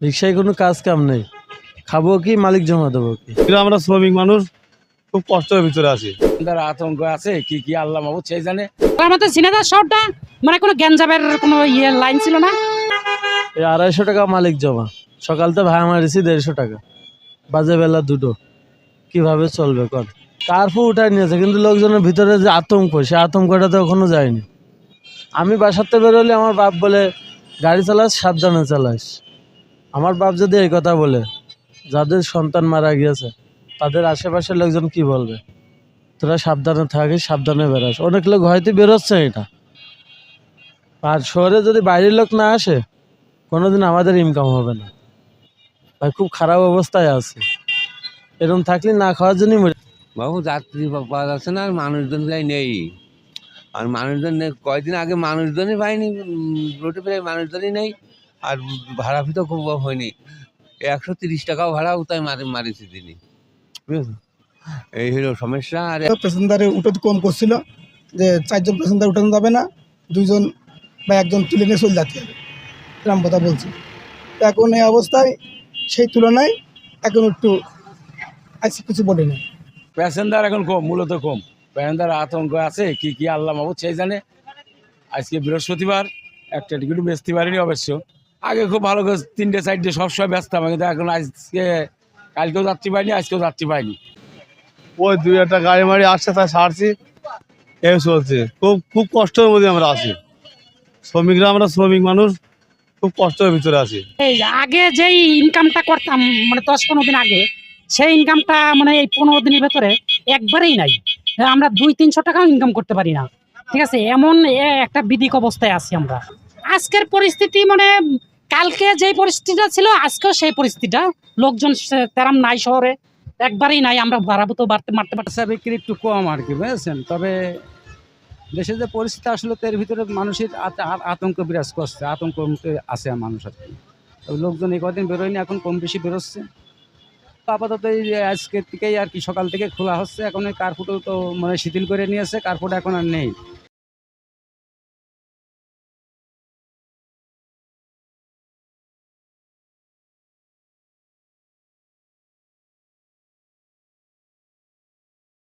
রিক্সায় কোনো কাজ কাম নেই। খাব কি মালিক জমা দেবো কি? কিন্তু আমরা শ্রমিক মানুষ খুব কষ্টের ভিতরে আছি। আতঙ্ক আছে কি কি আল্লাহ মাহবুদ সেই জানে। আমাদের সিনেদার শহরটা মানে কোনো গ্যাঞ্জাবের কোনো ইয়ে লাইন ছিল না? এই আড়াইশো টাকা মালিক জমা। সকাল তো ভাড়া মারিছি দেড়শো টাকা। বাজে বেলা দুটো। কীভাবে চলবে কর কার্ফু উঠায় নিয়েছে কিন্তু লোকজনের ভিতরে যে আতঙ্ক সে আতঙ্কটা তো এখনও যায়নি। আমি বাসাতে বেরোলে আমার বাপ বলে গাড়ি চালাস সাবধানে চালাস। আমার বাপ যদি এই কথা বলে, যাদের সন্তান মারা গিয়েছে, তাদের আশেপাশের লোকজন কি বলবে? তোরা সাবধানে থাকিস, সাবধানে বেরোস অনেক লোক হয়তো বেরোচ্ছে এটা। আর শহরে যদি বাইরের লোক না আসে, কোনোদিন আমাদের ইনকাম হবে না। ভাই, খুব খারাপ অবস্থায় আছে। এরকম থাকলে না খাওয়ার জন্যই মরে বাবু, যাত্রী পাওয়া যাচ্ছে না, আর মানুষজন প্রায় নেই। আর মানুষজন নেই। কয়েকদিন আগে মানুষজনই পাইনি রোডে প্রায় মানুষজনই নেই। আর ভাড়া ফিতেও খুব হয়নি। একশো তিরিশ টাকাও ভাড়াও তাই মারি মারিছি তিনি। এই হলো সমস্যা। আর প্যাসেঞ্জারে উঠে কম করছিল যে চারজন প্যাসেঞ্জার উঠানো যাবে না দুইজন বা একজন তুলে নিয়ে চলে যেতে হবে। এরকম কথা বলছি। এখন এই অবস্থায় সেই তুলনায় এখন একটু আজকে কিছু বলে না প্যাসেঞ্জার এখন কম মূলত কম। প্যাসেঞ্জার আতঙ্ক আছে কি কি আল্লাহ মাহবুদ সেই জানে। আজকে বৃহস্পতিবার একটা টিকিট বেচতে পারিনি অবশ্য। আগে খুব ভালো করে তিনটে চারটে সবসময় ব্যস্ত আমি কিন্তু এখন আজকে কালকেও যাত্রী পাইনি আজকেও যাত্রী পাইনি। ওই দুই একটা গাড়ি মাড়ি আসছে তাই ছাড়ছি। এই চলছে। খুব খুব কষ্টের মধ্যে আমরা আছি। শ্রমিকরা আমরা শ্রমিক মানুষ খুব কষ্টের ভিতরে আছি। এই আগে যেই ইনকামটা করতাম মানে দশ পনেরো দিন আগে সেই ইনকামটা মানে এই পনেরো দিনের ভেতরে একবারেই নাই। আমরা দুই তিনশো টাকাও ইনকাম করতে পারি না। ঠিক আছে? এমন এ একটা বিদিক অবস্থায় আছি আমরা। আজকের পরিস্থিতি মানে কালকে যেই পরিস্থিতিটা ছিল, আজকেও সেই পরিস্থিতিটা। লোকজন তেরাম নাই শহরে, একবারেই নাই, আমরা বাড়াবো তো, বাড়তে, মারতে ব্যবসা বিক্রি একটু কম আর কি, বুঝেছেন? তবে দেশের যে পরিস্থিতি আসলে এর ভিতরে মানুষের আত- আতঙ্ক বিরাজ করছে, আতঙ্ক আছে মানুষ আর কি। লোকজন এই কদিন বেরোয়নি, এখন কম বেশি বেরোচ্ছে। আপাতত এই যে আজকের থেকেই আর কি, সকাল থেকে খোলা হচ্ছে, এখন এই কার্ফুটও তো মানে শিথিল করে নিয়েছে, কার্ফুট এখন আর নেই।